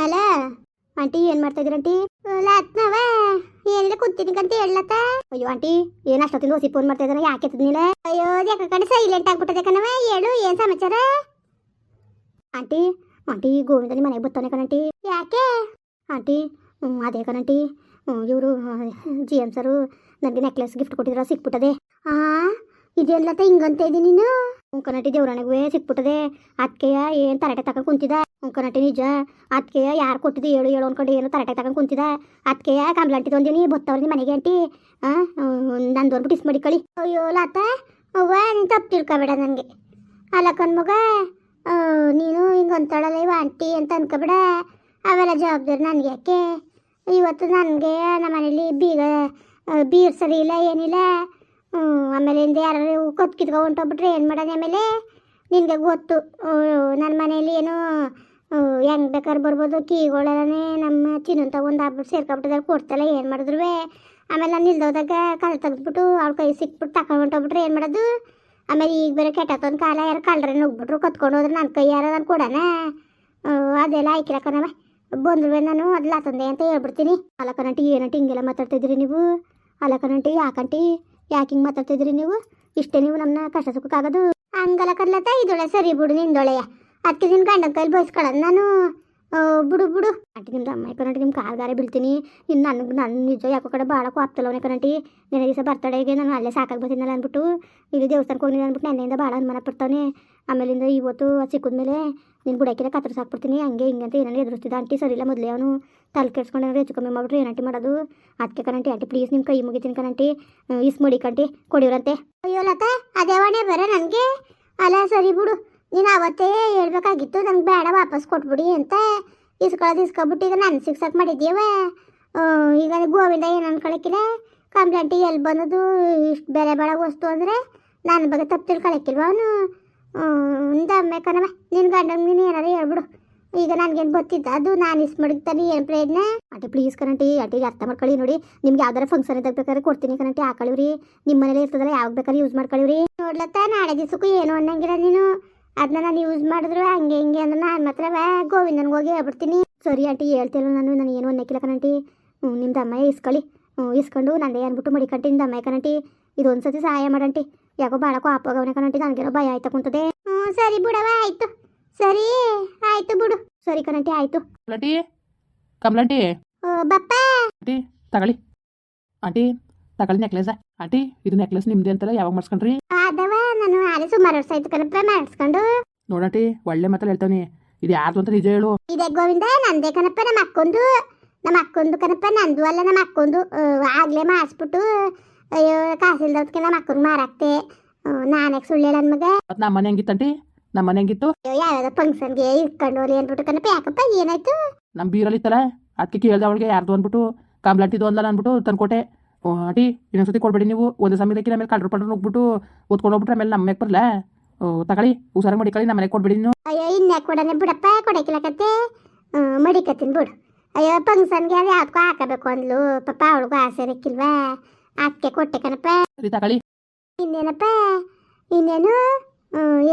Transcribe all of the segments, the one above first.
ಅಲ್ಲ ಆಂಟಿ ಏನ್ ಮಾಡ್ತಾ ಇದೀರ ಆಂಟಿ? ಲತ್ನವ ಏನಿಲ್ಲ ಕಂತ ಹೇಳತ್ತ ಅಯ್ಯೋ, ಆಂಟಿ, ಏನ್ ಅಷ್ಟೊತ್ತಿಂದ ಹೊಸಿ ಫೋನ್ ಮಾಡ್ತಾ ಇದ್ದಾನೆ? ಯಾಕೆ ಎತ್ತದ್ನಿಲ್ಲ ಅಯ್ಯೋ ಯಾಕ ಕಡೆ ಸೈಲೆಂಟ್ ಆಗ್ಬಿಟ್ಟದೆ ಕಣವ ಹೇಳು, ಏನ್ ಸಮಾಚಾರ? ಆಂಟಿ ಆಂಟಿ, ಗೋವಿಂದ ನಿಮ್ಮ ಮನೆಗೆ ಬರ್ತಾನೆ ಕಣಂಟಿ ಯಾಕೆ? ಆಂಟಿ ಅದೇ ಕಣಂಟಿ ಇವರು ಜಿ ಎಂ ಸರು ನನಗೆ ನೆಕ್ಲೆಸ್ ಗಿಫ್ಟ್ ಕೊಟ್ಟಿದ್ರು, ಸಿಕ್ಬಿಟ್ಟದೆ. ಆ ಇದೆಲ್ಲತ್ತ ಹಿಂಗಂತ ಇದ್ದೀನಿ ನೀನು? ಉಂಕನಟಿ ದೇವ್ರಣೆಗೂ ಸಿಕ್ಬಿಟ್ಟದೆ. ಅತ್ಕೆಯ ಏನು ತರಟೆ ತಕ ಕುಂತಿದ ಉಂಕನಟಿ ನಿಜ. ಅತ್ಕೆಯ ಯಾರು ಕೊಟ್ಟಿದ್ದು ಹೇಳು ಹೇಳು ಅನ್ಕೊಂಡು ಏನು ತರಟೆ ತಗೊಂಡು ಕುಂತಿದ ಅತ್ಕೆಯ ಕಂಬ್ಲಂಟಿ ತೊಂದಿನಿ ಬತ್ತವ್ರಿ ಮನೆಗೆ ಅಂಟಿ. ಹಾಂ ನಂದು ಒಂದು ಡಿಸ್ ಮಾಡಿ ಕಳಿ. ಅಯ್ಯೋ, ಲಾತ. ಅವ್ವ, ನೀನು ತಪ್ಪು ತಿಳ್ಕೊಬೇಡ ನನಗೆ ಅಲ್ಲ ಮಗ ನೀನು ಹಿಂಗೆ ಅಂತಾಳಲ್ಲ ಇವ ಆಂಟಿ ಅಂತ ಅನ್ಕೋಬೇಡ. ಅವೆಲ್ಲ ಜವಾಬ್ದಾರಿ ನನಗೆ ಯಾಕೆ? ಇವತ್ತು ನನಗೆ ನಮ್ಮ ಮನೇಲಿ ಬೀಗ ಇಲ್ಲ, ಏನಿಲ್ಲ. ಹ್ಮ್, ಆಮೇಲೆ ಹಿಂದೆ ಯಾರು ಕೊತ್ತು ಕಿತ್ಕೊ ಹೊಂಟೋಗ್ಬಿಟ್ರೆ ಏನು ಮಾಡೋದು ಆಮೇಲೆ? ನಿನಗೆ ಗೊತ್ತು. ನನ್ನ ಮನೇಲಿ ಏನು ಹೆಂಗೆ ಬೇಕಾದ್ರೆ ಬರ್ಬೋದು. ಕೀಗಳೇ ನಮ್ಮ ಚಿನ್ನ ತಗೊಂಡು ಹಬ್ಬ ಸೇರ್ಕೊಬಿಟ್ಟಿದ್ದಾರೆ ಕೊಡ್ತಲ್ಲ ಏನು ಮಾಡಿದ್ರು. ಆಮೇಲೆ ನಾನು ಇಲ್ದೋದಾಗ ಕಲ್ ತೆಗೆದ್ಬಿಟ್ಟು ಅವ್ಳ ಕೈ ಸಿಕ್ಬಿಟ್ಟು ತಕೊಂಡು ಹೊಂಟೋಗ್ಬಿಟ್ರೆ ಏನು ಮಾಡೋದು? ಆಮೇಲೆ ಈಗ ಬೇರೆ ಕೆಟ್ಟತ್ತೊಂದು ಕಾಲ ಯಾರು ಕಳ್ರೆ ನುಗ್ಬಿಟ್ರು ಕತ್ಕೊಂಡು ಹೋದ್ರೆ ನನ್ನ ಕೈ ಯಾರು ನಾನು ಕೊಡೋಣ ಅದೆಲ್ಲ ಆಯ್ಕಿರಕನವ ಬಂದ್ರು ನಾನು ಅದ್ಲಾತಂದೆ ಅಂತ ಹೇಳ್ಬಿಡ್ತೀನಿ. ಅಲ್ಲಕನಂಟಿ ಏನಂಟಿ ಹಿಂಗೆಲ್ಲ ಮಾತಾಡ್ತಿದ್ರಿ ನೀವು? ಅಲಕನಂಟಿ ಯಾಕಂಟಿ? ಯಾಕೆ ಹಿಂಗೆ ಮಾತಾಡ್ತಿದ್ರಿ ನೀವು? ಇಷ್ಟೇ ನೀವು ನಮ್ಮನ್ನ ಕಷ್ಟ ಸುಖಕ್ಕಾಗೋದು ಹಂಗಲ್ಲ ಕಡ್ಲತ್ತ, ಇದೊಳೆ ಸರಿ ಬಿಡು ನಿಂದೊಳೆಯ. ಅದಕ್ಕೆ ನಿನ್ನ ಗಂಡನ ಕೈಲಿ ಬಯಸ್ಕೊಳ್ಳೋದು ನಾನು. ಬಿಡು ಬಿಡು. ಅಂಟಿ ನಿಮ್ದು ಅಮ್ಮ ಕನಂಟಿ ನಿಮ್ಮ ಕಾಲ್ದಾರೆ ಬೀಳ್ತೀನಿ. ಇನ್ನು ನನಗೆ ನನ್ನ ನಿಜ ಯಾಕೋ ಕಡೆ ಭಾಳ ಕೋಪ್ತಲ್ಲವನೇ ಕನಂಟಿ ನೆನೆ ದಿವಸ ಬರ್ತಡೆಗೆ ನಾನು ಅಲ್ಲೇ ಸಾಕಾಗಿ ಬಂದಿದ್ದಲ್ಲ ಅಂದ್ಬಿಟ್ಟು. ಇಲ್ಲಿ ದೇವಸ್ಥಾನಕ್ಕೆ ಹೋಗಿದ್ದೆ ಅಂದ್ಬಿಟ್ಟು ನೆನ್ನೆಯಿಂದ ಭಾಳ ಅನುಮಾನ ಪಡ್ತಾನೆ. ಆಮೇಲಿಂದ ಇವತ್ತು ಸಿಕ್ಕಿದ್ಮೇಲೆ ನಿನ್ನ ಬುಡಕ್ಕಿಲ್ಲ ಕತ್ರ ಸಾಕ್ಬಿಡ್ತೀನಿ ಹಂಗೆ ಹಿಂಗೆ ಅಂತ ಏನಾರು ಎದುರಿಸ್ತಿದ್ದ ಆಂಟಿ. ಸರಿ ಇಲ್ಲ ಮೊದಲೇ ಅವನು. ತಲೆ ಕೆಡ್ಸ್ಕೊಂಡು ಏನಾರು ಹೆಚ್ಚು ಕಮ್ಮಿ ಮಾಡ್ಬಿಟ್ರೆ ಏನಂಟಿ ಮಾಡೋದು? ಅದಕ್ಕೆ ಕನಂಟಿ ಆಂಟಿ ಪ್ಲೀಸ್ ನಿಮ್ಮ ಕೈ ಮುಗಿತೀನಿ ಕರಂಟಿ ಇಸ್ ಮಡಿ ಕಂಟಿ ಕೊಡಿವ್ರಂತೆ. ಅಯ್ಯೋ ಲತಾ ಅದೇವಣೆ ಬರ ನನಗೆ? ಅಲ್ಲ, ಸರಿ ಬಿಡು. ನೀನು ಅವತ್ತೇ ಹೇಳ್ಬೇಕಾಗಿತ್ತು, ನಂಗೆ ಬೇಡ ವಾಪಸ್ ಕೊಟ್ಬಿಡಿ ಅಂತ. ಇಸ್ಕೊಳ್ಳೋದು ಇಸ್ಕೊಬಿಟ್ಟು ಈಗ ನಾನು ಸಿಕ್ಸಕ್ಕೆ ಮಾಡಿದ್ದೀವ ಈಗ ಗೋವಿಂದ ಏನು ಅನ್ಕೊಳಕ್ಕಿಲ್ಲ ಕಂಪ್ಲೇಂಟ್ ಎಲ್ಲಿ ಬಂದದು ಇಷ್ಟು ಬೆಲೆ ಬೇಡ ವಸ್ತು ಅಂದರೆ ನನ್ನ ಬಗ್ಗೆ ತಪ್ಪು ತಿಳ್ಕೊಳಕ್ಕಿಲ್ವ ಅವನು? ದಮ್ಮೆ ಕಣವ ನಿನ್ನ ಗಂಡಂಗೆ ನೀನು ಏನಾರು ಹೇಳ್ಬಿಡು. ಈಗ ನನಗೇನು ಗೊತ್ತಿದ್ದ, ಅದು ನಾನು ಇಸ್ ಮಡಗ್ತಾನೆ ಏನು ಪ್ರಯತ್ನ? ಆಂಟಿ ಪ್ಲೀಸ್ ಕರಂಟಿ ಅಟ್ಟಿ ಅರ್ಥ ಮಾಡ್ಕೊಳ್ಳಿ ನೋಡಿ. ನಿಮ್ಗೆ ಯಾವ್ದಾರ ಫಂಕ್ಷನ್ ಇದ್ದಾಗ ಬೇಕಾದ್ರೆ ಕೊಡ್ತೀನಿ ಕಣಂಟಿ, ಹಾಕೊಳ್ಳಿವ್ರಿ. ನಿಮ್ಮ ಮನೇಲಿ ಇರ್ತದಲ್ಲ, ಯಾವಾಗ ಬೇಕಾದ್ರೆ ಯೂಸ್ ಮಾಡ್ಕೊಳ್ಳಿವ್ರಿ. ನೋಡ್ಲತ್ತ, ನಾಳೆ ದಿವಸಕ್ಕೂ ಏನು ಅನ್ನಂಗಿಲ್ಲ ನೀನು. ಅದನ್ನ ನಾನು ಯೂಸ್ ಮಾಡಿದ್ರು ಹಂಗೆ ಹಿಂಗೆ ಅಂದ್ರೆ ನಾನು ಮಾತ್ರ ಗೋವಿಂದನ್ಗೆ ಹೋಗಿ ಹೇಳ್ಬಿಡ್ತೀನಿ. ಸರಿ ಆಂಟಿ ಹೇಳ್ತಿಲ್ಲ ನಾನು ನಾನು ಏನು ಅನ್ನಕ್ಕಿಲ್ಲ ಕಣಂಟಿ ನಿಮ್ದು ಅಮ್ಮ ಇಸ್ಕೊಳ್ಳಿ ಇಸ್ಕೊಂಡು ನಂದೇ ಅಂದ್ಬಿಟ್ಟು ಮಡಿಕಂಟಿ ನಿಮ್ದು ಅಮ್ಮ ಕಣಂಟಿ ಇದೊಂದು ಸತಿ ಸಹಾಯ ಮಾಡಂಟಿ ಯಾಕೋ ಭಾಳ ಕೋಪಗವನೆ ಕಣಂಟಿ ನನಗೇನೋ ಭಯ ಆಯ್ತಾ ಕುಂತದೆ. ಹ್ಞೂ ಸರಿ ಬಿಡವ ಆಯ್ತು. ಸರಿ ಆಯ್ತು ಬಿಡು. ಸರಿ ಕಣಂಟಿ ಆಯ್ತು. ಕಮಲಟಿ ಕಮಲಂಟಿ ಬಪ್ಪ. ಆಂಟಿ ತಗೊಳ್ಳಿ. ಆಂಟಿ ತಗೊಳ್ಳಿ ನೆಕ್ಲೆಸ್ ಆಂಟಿ ಇದು ನೆಕ್ಲೆಸ್ ನಿಮ್ದೆ ಅಂತಲ್ಲ ಯಾವಾಗ ಮಾಡಿಸ್ಕೊಂಡ್ರಿ? ಆದವ. ನಾನು ಆಲೆ ಸುಮಾರು ವರ್ಷ ಆಯ್ತು ಕಣಪ್ಪ ಮಾಡಿಸ್ಕೊಂಡು? ನೋಡಟಿ ಒಳ್ಳೆ ಮಾತಲ್ಲಿ ಹೇಳ್ತಾನೆ ಇದು ಯಾರ್ದು ಅಂತ ನಿಜ ಹೇಳು. ಇದೆ ಗೋವಿಂದ ನಂದೇ ಕಣಪ್ಪ ನಮ್ಮ ಅಕ್ಕೊಂದು. ನಮ್ಮ ಅಕ್ಕೊಂದು ಕಣಪ್ಪ ನಂದು ಅಲ್ಲ ನಮ್ಮ ಅಕ್ಕೊಂದು ಆಗ್ಲೇ ಮಾಡಿಸ್ಬಿಟ್ಟು ಅಯ್ಯೋ ಕಾಸಿಲ್ದವ್ಕೆ ನಮ್ಮ ಅಕ್ಕನ ಮಾರಾಕ್ತೆ. ನಾನಕ್ಕೆ ಸುಳ್ಳು ಹೇಳ ಮಗ? ಮತ್ತು ನಮ್ಮ ಮನೆ ಹೆಂಗಿತ್ತಂಟಿ? ನಮ್ಮ ಮನೆ ಹೆಂಗಿತ್ತು? ಅಯ್ಯೋ ಯಾವ್ಯಾವ ಫಂಕ್ಷನ್ಗೆ ಇಟ್ಕೊಂಡು ಹೋಗ್ಲಿ ಅಂದ್ಬಿಟ್ಟು ಕಣಪ್ಪ ಯಾಕಪ್ಪ ಏನಾಯ್ತು? ನಮ್ಮ ಬೀರಲ್ಲಿ ಇತ್ತಲ್ಲ ಅದಕ್ಕೆ ಕೇಳ್ದೆ ಅವಳಿಗೆ ಯಾರ್ದು ಅಂದ್ಬಿಟ್ಟು ಕಂಬ್ಲಂಟಿದು ಅಂದಲ್ಲ ಅಂದ್ಬಿಟ್ಟು ತಂದ್ಕೊಟ್ಟೆ. ಆಂಟಿ ಇನ್ನೊಂದ್ಸತಿ ಕೊಡ್ಬೇಡಿ ನೀವು. ಒಂದು ಸಮಯಕ್ಕೆ ಆಮೇಲೆ ಕಳ್ರು ಪಡ್ರು ಹೋಗ್ಬಿಟ್ಟು ಓದ್ಕೊಂಡು ಹೋಗ್ಬಿಟ್ರೆ ಆಮೇಲೆ ನಮ್ಮ ಮ್ಯಾಗ ಬರಲ್ಲ ತಗೊಳ್ಳಿ. ಹುಷಾರಾಗಿ ಮಡಿಕೊಳ್ಳಿ ನಮ್ಮ ಮನೆಗೆ ಕೊಡ್ಬೇಡಿ ನೀವು ಅಯ್ಯೋ ಇನ್ನೇ ಕೊಡನೆ ಬಿಡಪ್ಪ ಕೊಡಕ್ಕಿಲ್ಲ ಕತ್ತೆ ಮಡಿಕತ್ತೀನಿ ಬಿಡು. ಅಯ್ಯೋ ಫಂಕ್ಷನ್ಗೆ ಅದು ಯಾವ್ದಕ್ಕೂ ಹಾಕಬೇಕು ಅಂದ್ಲು. ಪಾಪ ಅವಳಿಗೂ ಆಸೆ ಇರಕ್ಕಿಲ್ವಾ? ಅದಕ್ಕೆ ಕೊಟ್ಟೆ ಕಣಪ್ಪ. ಸರಿ ತಗೊಳ್ಳಿ. ಇನ್ನೇನಪ್ಪ? ಇನ್ನೇನು?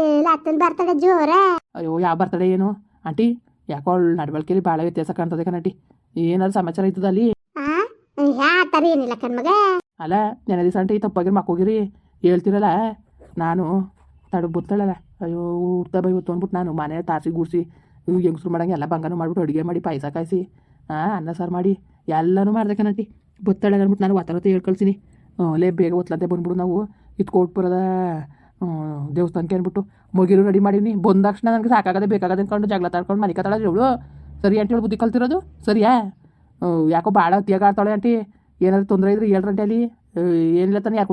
ಏ ಅತ್ತನ ಬರ್ತಡೆ ಜೋರ. ಅಯ್ಯೋ ಯಾವ ಬರ್ತಡೆ ಏನು? ಆಂಟಿ ಯಾಕೋ ಅವಳು ನಡವಳಿಕೆಯಲ್ಲಿ ಭಾಳ ವ್ಯತ್ಯಾಸ ಕಾಣ್ತದೆ ಕಣಟಿ ಏನಾದ್ರು ಸಮಾಚಾರ ಇದ್ದದ ಅಲ್ಲಿ ಆ ಯಾ ಏನಿಲ್ಲ ಕಣ್ಮಗ ಅಲ್ಲ ನೆನೆ ದಿವಸ ತಪ್ಪಾಗಿರ್ ತಪ್ಪಾಗಿ ಮಕ್ಕೋಗಿರಿ ಹೇಳ್ತಿರಲ್ಲ, ನಾನು ತಡ ಬುತ್ತಳಲ್ಲ. ಅಯ್ಯೋ ಊಟ ಬೈ ಹೊತ್ತು ಅಂದ್ಬಿಟ್ಟು ನಾನು ಮನೆ ತಾಸಿ ಗೂಡಿಸಿ ಹೆಂಗಸ್ರು ಮಾಡಂಗೆ ಎಲ್ಲ ಬಂಗಾನು ಮಾಡ್ಬಿಟ್ಟು ಅಡುಗೆ ಮಾಡಿ ಪಾಯಸ ಕಾಯಿಸಿ ಹಾಂ ಅನ್ನ ಸಾರು ಮಾಡಿ, ಎಲ್ಲನೂ ಮಾಡಿದೆ ಕಣಂಟಿ ಬತ್ತಾಳೆ ಅಂದ್ಬಿಟ್ಟು ನಾನು ವಾತಾವರಣ ಹೇಳ್ ಕಳ್ಸಿನಿ ಲೇ, ಬೇಗ ಒತ್ಲಂತೆ ಬಂದ್ಬಿಡು ನಾವು. ಇದು ಬರೋದ ದೇವಸ್ಥಾನಕ್ಕೆ ಅಂದ್ಬಿಟ್ಟು ಮುಗಿರು ರೆಡಿ ಮಾಡೀನಿ ಬಂದಾಕ್ಷಣ ನನಗೆ ಸಾಕಾಗದೆ ಬೇಕಾಗದೆ ಅಂದ್ಕೊಂಡು ಜಗಳ ತಾಡ್ಕೊಂಡು ಮನೆ ಕತ್ತಾಳ ಇವಳು. ಸರಿ ಅಂತ ಹೇಳಿ ಬುದ್ಧಿ ಕಲ್ತಿರೋದು? ಸರಿಯಾ? ಯಾಕೋ ಭಾಳ ಅತಿಯಾಗ ಆಡ್ತಾಳೆ ಆಂಟಿ. ಏನಾದ್ರು ತೊಂದರೆ ಇದ್ರೆ ಏಳು ಅಲ್ಲಿ. ಏನಿಲ್ಲ ತಾನೆ, ಯಾಕೆ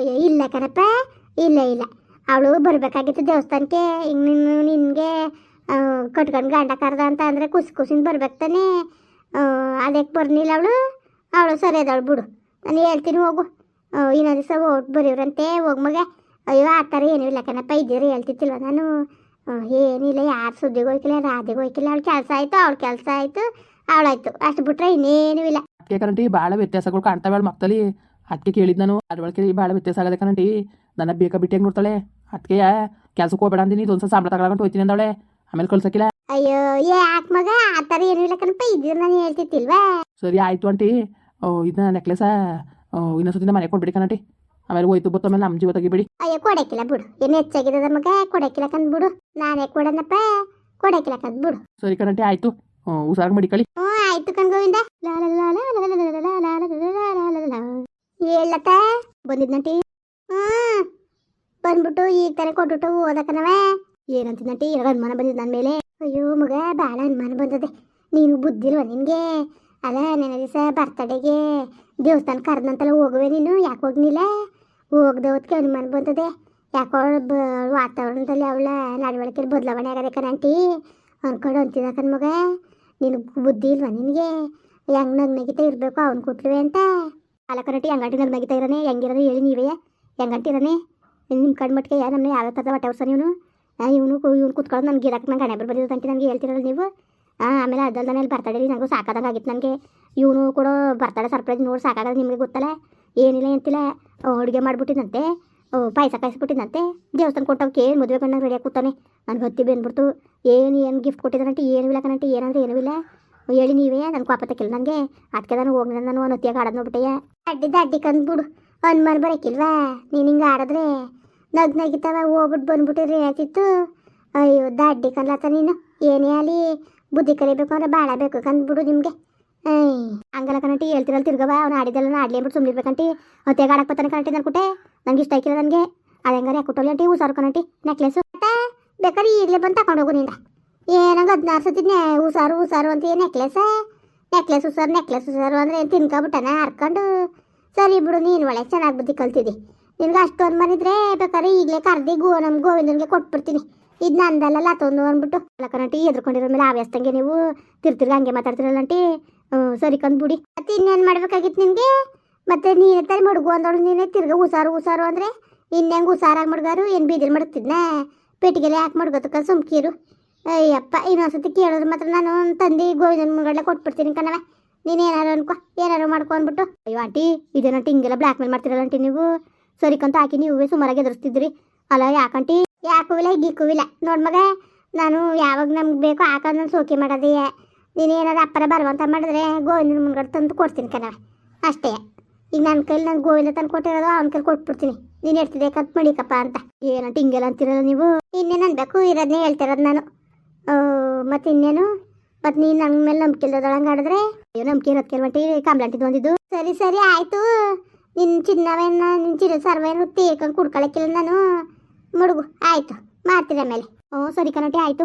ಅಯ್ಯೋ ಇಲ್ಲ ಕಣಪ್ಪ, ಇಲ್ಲ ಇಲ್ಲ. ಅವಳು ಬರಬೇಕಾಗಿತ್ತು ದೇವಸ್ಥಾನಕ್ಕೆ. ಹಿಂಗೆ ನಿನ್ನ, ನಿನಗೆ ಕಟ್ಕೊಂಡು ಗಂಡ ಕರ್ದ ಅಂತ ಅಂದರೆ ಕುಸಿ ಕುಸಿನ ಬರ್ಬೇಕು ತಾನೆ. ಅದಕ್ಕೆ ಬರ್ನಿಲ್ಲ ಅವಳು? ಅವಳು ಸರಿ ಅದಾಳು ಬಿಡು. ನಾನು ಹೇಳ್ತೀನಿ ಹೋಗು. ಇನ್ನೊಂದು ದಿವಸ ಓಟ್ ಬರೀವ್ರಂತೆ. ಹೋಗ್ ಮಗ. ಅಯ್ಯೋ, ಆ ಥರ ಏನೂ ಇಲ್ಲ ಕಣಪ್ಪ, ಇದ್ದೀರಿ ಹೇಳ್ತಿತ್ತಿಲ್ವ ನಾನು. ಏನಿಲ್ಲ, ಯಾರು ಸುದ್ದಿಗೆ ಹೋಯ್ಕಿಲ್ಲ ರಾಧಿಗೆ ಹೋಯ್ಕಿಲ್ಲ. ಅವಳು ಕೆಲಸ ಆಯಿತು, ಅವ್ಳ ಕೆಲಸ ಆಯಿತು. ಅವಳಾಯ್ತು ಅಷ್ಟು ಬಿಟ್ರೆ ಇನ್ನೇನೂ ಇಲ್ಲ. ಅದಕ್ಕೆ ಕರಂಟಿ ಭಾಳ ವ್ಯತ್ಯಾಸಗಳು ಕಾಣ್ತಾವೆ ಮಕ್ಕಳಲ್ಲಿ ಅದಕ್ಕೆ ಕೇಳಿದ್ ನಾನು ಅದ್ರೊಳಗೆ ಭಾಳ ವ್ಯತ್ಯಾಸ ಆಗದೆ ಕರಂಟಿ ನನ್ನ ಬೇಕಾ ಬಿಟ್ಟಿಯಾಗಿ ನೋಡ್ತಾಳೆ? ಅದಕ್ಕೆ ಕೆಲ್ಸಕ್ಕೆ ಹೋಗ್ಬೇಡ ಅಂದಿನಿ ಇದೊಂದ್ಸಲ ಸಂಬಳ ತಗೊಳಕೊಂಡು ಹೋಯ್ತೀನಿ ಅಂದವಳೆ. ಆಮೇಲೆ ಕಳ್ಸಕ್ಕಿಲ್ಲ ಅಯ್ಯೋ ಯಾಕೆ ಮಗ ಆ ಥರ ಏನೂ ಇಲ್ಲ ಕಣಪ್ಪ ಇದ್ರ ನಾನು ಹೇಳ್ತಿತ್ತಿಲ್ವಾ ಸರಿ ಆಯ್ತು ಆಂಟಿ ಇದನ್ನ ನೆಕ್ಲೆಸ ಇನ್ನೊಂದ್ಸತಿ ಮನೆ ಕೊಡ್ಬಿಡಿ ಕಣಟಿ. ಆಮೇಲೆ ಹೋಯ್ತು ಬತ್ತು ಆಮೇಲೆ ನಮ್ಮ ಜೀವ ತೆಗಿಬೇಡಿ. ಅಯ್ಯೋ ಕೊಡಕ್ಕಿಲ್ಲ ಬಿಡು. ಏನು ಹೆಚ್ಚಾಗಿದೆ ಮಗ ಕೊಡಕ್ಕಿಲ್ಲ ಕಂದ್ ಬಿಡು. ನಾನೇ ಕೊಡನಪ್ಪ ಕೊಡಕ್ಕಿಲ್ಲ ಕಂದ್ ಬಿಡು. ಸರಿ ಕಣಟಿ ಆಯಿತು. ಹುಷಾರಾಗಿ ಮಡಿಕಳಿ ಹ್ಞೂ ಆಯ್ತು ಕಣ್ಗೋವಿಂದ ಹೇಳತ್ತ ಬಂದಿದ್ನಂಟಿ ಹ್ಞೂ ಬಂದ್ಬಿಟ್ಟು ಈಗ ತಾನೇ ಕೊಟ್ಬಿಟ್ಟು ಏನಂತ ನಟಿ ಎರಡು ಅನುಮಾನ ಬಂದಿದ್ದು ನನ್ನ ಮೇಲೆ ಅಯ್ಯೋ ಮಗ ಭಾಳ ಅನುಮಾನ ಬಂದದೆ ನೀನು ಬುದ್ಧಿಲ್ವ ನಿನಗೆ ಅಲ್ಲ ನೆನೆ ದಿವಸ ಬರ್ತಡೆಗೆ ದೇವಸ್ಥಾನ ಕರೆದಂತಲ್ಲ ಹೋಗುವೆ ನೀನು ಯಾಕೆ ಹೋಗ್ನಿಲ್ಲ ಹೋಗ್ದೆ ಹೊತ್ತಿಗೆ ಅನುಮಾನ ಬಂದದೆ ಯಾಕೋ ಬ ವಾತಾವರಣದಲ್ಲಿ ಅವಳ ನಡವಳಿಕೆ ಬದಲಾವಣೆ ಆಗದೆ ಕಣಂಟಿ ಅನ್ಕೊಂಡು ಅಂತಿದ್ದ ಕಣ್ ಮಗ ನಿನಗೆ ಬುದ್ಧಿ ಇಲ್ವಾ ನಿನಗೆ? ಹೆಂಗ್ ನಗ್ನಗಿತ ಇರಬೇಕು ಅವ್ನು ಕೊಟ್ಲುವೆ ಅಂತ? ಅಲ್ಲ ಕರೆಕ್ಟಿ ನಗ್ ನಗಿತಾ ಇರೋನೆ? ಹೆಂಗಿರೋದು ಹೇಳಿ ನೀವೇ. ಹೆಂಗಂಟಿ ಇರೋನೆ? ನಿಮ್ಮ ಕಣ್ಣು ಮಟ್ಟಿಗೆ ಯಾ ನಮ್ಮನೆ ಯಾವ ಥರದ ಹೊಟ್ಟೆ ಅವ್ಸ ನೀವು ಇವನು ಇವ್ನು ಕೂತ್ಕೊಂಡು ನನಗೆ ಗಿರಕ್ ನಂಗೆ ಹಣೆ ಬರ್ಬಂದಿದ್ದು ಅಂತ ನನಗೆ ಹೇಳ್ತಿರಲ್ಲ ನೀವು. ಆಮೇಲೆ ಅದಲ್ದಾನೆ ಅಲ್ಲಿ ಬರ್ತಡೇ ನನಗೂ ಸಾಕಾದಂಗೆ ಆಗಿತ್ತು ನನಗೆ ಇವನು ಕೂಡ ಬರ್ತಡೇ ಸರ್ಪ್ರೈಸ್ ನೋಡಿ ಸಾಕಾಗದ ನಿಮಗೆ ಗೊತ್ತಲ್ಲ? ಏನಿಲ್ಲ ಎಂತಿಲ್ಲ. ಅಡುಗೆ ಮಾಡಿಬಿಟ್ಟಿದಂತೆ ಪಾಯಸ ಕಾಯಿಸ್ಬಿಟ್ಟಿದ್ದಂತೆ ದೇವಸ್ಥಾನ ಕೊಟ್ಟವಕ್ಕೆ ಏನು ಮದುವೆ ಕಣ್ಣಾಗ ರೆಡಿಯಾಗಿ ಕೂತಾನೆ. ನನಗೆ ಹತ್ತಿ ಬಂದ್ಬಿಡ್ತು. ಏನು ಏನು ಗಿಫ್ಟ್ ಕೊಟ್ಟಿದ್ದಾರಂటే ಏನೂ ಇಲ್ಲ ಕಣಂಟಿ, ಏನಂದ್ರೆ ಏನೂ ಇಲ್ಲ. ಹೇಳಿ ನೀವೇ ನನ್ನ ಕೋಪತ್ತಕ್ಕಿಲ್ಲ ನನಗೆ ಅದಕ್ಕೆ ನಾನು ಹೋಗಿ ನಾನು ನೊತ್ತಿಯಾಗ ಆಡೋದು ನೋಡ್ಬಿಟ್ಟೆಯ ಅಡ್ಡಿ ದಡ್ಡಿ ಕಂದ್ಬಿಡು. ಅನುಮಾನ ಬರೋಕ್ಕಿಲ್ವಾ ನೀನು ಹಿಂಗೆ ಆಡಿದ್ರೆ ನಗ್ನಾಗಿತ್ತವ ಹೋಗ್ಬಿಟ್ಟು ಬಂದ್ಬಿಟ್ಟಿದ್ರೆ ಏನಾಗ್ತಿತ್ತು ಅಯ್ಯೋ, ದಡ್ಡಿ ಕನ್ಲತ್ತ ನೀನು. ಏನೇ ಅಲ್ಲಿ ಬುದ್ಧಿ ಕಲಿಬೇಕು ಅಂದ್ರೆ ಭಾಳ ಬೇಕು ಕಂದ್ಬಿಡು ನಿಮಗೆ. ಹಂಗಲ್ಲ ಕಣಂಟಿ, ಹೇಳ್ತಿರಲ್ಲ ತಿರ್ಗವ, ಅವ್ನು ಆಡಿದಲ್ಲ ಆಡ್ಲಿ ಅಂದ್ಬಿಟ್ಟು ಸುಮ್ಮನಿರ್ಬೇಕಂಟಿ ಹೊತ್ತೆಗೆ ಆಡಕ್ಕೆ ಬರ್ತಾನೆ ಕಣಂಟಿ ನನ್ನ ಕುಟ್ಟೆ ನಂಗೆ ಇಷ್ಟ ಆಯ್ಕಿಲ್ಲ ನನಗೆ. ಅದು ಹೆಂಗಾರೆ ಯಾಕೆ ಅಂಟಿ, ಹುಷಾರು ಕಣಂಟಿ. ನೆಕ್ಲೆಸು. ಬೇಕಾದ್ರೆ ಈಗಲೇ ಬಂದು ತಗೊಂಡು ಹೋಗು ನಿಂದ. ಏನಂಗ ಹದಿನಾರು ಸತಿ ಹೂಸಾರು ಹುಷಾರು ಅಂತ ನೆಕ್ಲೆಸ. ನೆಕ್ಲೆಸ್ ಹುಸಾರು ನೆಕ್ಲೆಸ್ ಹುಸಾರು ಅಂದ್ರೆ ಏನು ತಿನ್ಕೊಬಿಟ್ಟನ, ಹರ್ಕೊಂಡು. ಸರಿ ಬಿಡು, ನೀನು ಒಳ್ಳೆ ಚೆನ್ನಾಗಿ ಬುದ್ಧಿ ಕಲ್ತಿದ್ದಿ ನಿನ್ಗೆ ಅಷ್ಟೊಂದು ಮನಿದ್ರೆ ಬೇಕಾದ್ರೆ ಈಗಲೇ ಕರ್ದಿ ಗೋ ನಮ್ಮ ಗೋವಿಂದನಿಗೆ ಕೊಟ್ಬಿಡ್ತೀನಿ. ಇದು ನಂದಲ್ಲ ತೊಂದು ಅಂದ್ಬಿಟ್ಟು. ಅಲ್ಲ ಕಣಂಟಿ, ಎದ್ರುಕೊಂಡಿರೋ ಮೇಲೆ ಆವ್ಯಸ್ತಂಗೆ ನೀವು ತಿರ್ತಿರ್ಗ ಹಂಗೆ ಮಾತಾಡ್ತಿರಲ್ಲ ಅಂಟಿ. ಸರಿ ಕಂದ್ಬಿಡಿ. ಮತ್ತೆ ಇನ್ನೇನು ಮಾಡ್ಬೇಕಾಗಿತ್ತು ನಿಮಗೆ ಮತ್ತೆ ನೀನು ತಾನೇ ಮಡ್ಗು ಅಂದಳು ನೀನೆ ತಿರ್ಗ ಹುಷಾರು ಹುಷಾರು ಅಂದರೆ ಇನ್ನೆಂಗೆ ಹುಷಾರಾಗಿ ಮಡ್ಗಾರು, ಏನು ಬೀದಿಲ್ ಮಾಡ್ತಿದ್ನ ಪೆಟ್ಟಿಗೆಲೆ ಯಾಕೆ ಮಡ್ಗೋತಕ್ಕ ಸುಮ್ಕೀರು ಅಯ್ಯಪ್ಪ, ಇನ್ನೊಂದ್ಸತಿ ಕೇಳಿದ್ರೆ ಮಾತ್ರ ನಾನು ತಂದು ಗೋವಿಂದನ ಮುಂಗಡೆ ಕೊಟ್ಬಿಡ್ತೀನಿ ಕಣವ ನೀನು ಏನಾರು ಅನ್ಕೊ, ಏನಾರು ಮಾಡ್ಕೊ ಅಂದ್ಬಿಟ್ಟು. ಅಯ್ಯೋ ಆಂಟಿ ಇದೇನಂಟಿ ಹಿಂಗೆಲ್ಲ ಬ್ಲ್ಯಾಕ್ ಮೇಲ್ ಮಾಡ್ತಿರಲ್ಲ ಆಂಟಿ ನೀವು? ಸರಿಕಂತ ಹಾಕಿ ನೀವೇ ಸುಮಾರಾಗಿ ಎದುರಿಸ್ತಿದ್ರಿ ಅಲ್ಲ ಯಾಕಂಟಿ ಇಲ್ಲ ಹಿಗ್ಗಿಕ್ಕೂವಿಲ್ಲ ನೋಡ್ ಮಗ, ನಾನು ಯಾವಾಗ ನಮ್ಗೆ ಬೇಕೋ ಹಾಕೊಂಡು ನಾನು ಸೋಕಿ ಮಾಡೋದೇ. ನೀನು ಏನಾರು ಅಪ್ಪರ ಬರುವಂತ ಮಾಡಿದ್ರೆ ಗೋವಿಂದನ ಮುಂಗಡೆ ತಂದು ಕೊಡ್ತೀನಿ ಕಣ ಅಷ್ಟೇ. ಈಗ ನನ್ನ ಕೈಲಿ ನಾನು ಗೋವಿಂದ ತಂದು ಕೊಟ್ಟಿರೋದು ಅವನ ಕೈಲಿ ಕೊಟ್ಬಿಡ್ತೀನಿ. ನೀನು ಹೇಳ್ತಿದ್ದೆ ಕತ್ ಮಡಿಕಪ್ಪ ಅಂತ. ಏನಂತ ಹಿಂಗೆಲ್ಲ ಅಂತಿರಲ್ಲ ನೀವು? ಇನ್ನೇನು ಅನ್ಬೇಕು ಇರೋದನ್ನೇ ಹೇಳ್ತಿರೋದು ನಾನು. ಮತ್ತೆ ಇನ್ನೇನು? ಮತ್ತೆ ನೀನು ನನ್ನ ಮೇಲೆ ನಂಬಿಕೆ ಇಲ್ದೊಳಗೆ ಆಡಿದ್ರೆ ಅಯ್ಯೋ, ನಂಬಿಕೆ ಇರೋದು ಕೆಲವಂಟಿ ಕಂಪ್ಲೇಂಟ್ ಬಂದಿದ್ದು ಸರಿ ಸರಿ, ಆಯಿತು. ನಿನ್ನ ಚಿನ್ನವೇನ ನಿನ್ನ ಚಿನ್ನ ಸರ್ವೇನು ತೇರ್ಕೊಂಡು ಕುಡ್ಕೊಳಕ್ಕಿಲ್ಲ ನಾನು. ಮುಡುಗು, ಆಯಿತು. ಮಾಡ್ತೀರ ಮೇಲೆ ಹ್ಞೂ ಸರಿ ಕಣಟಿ, ಆಯಿತು.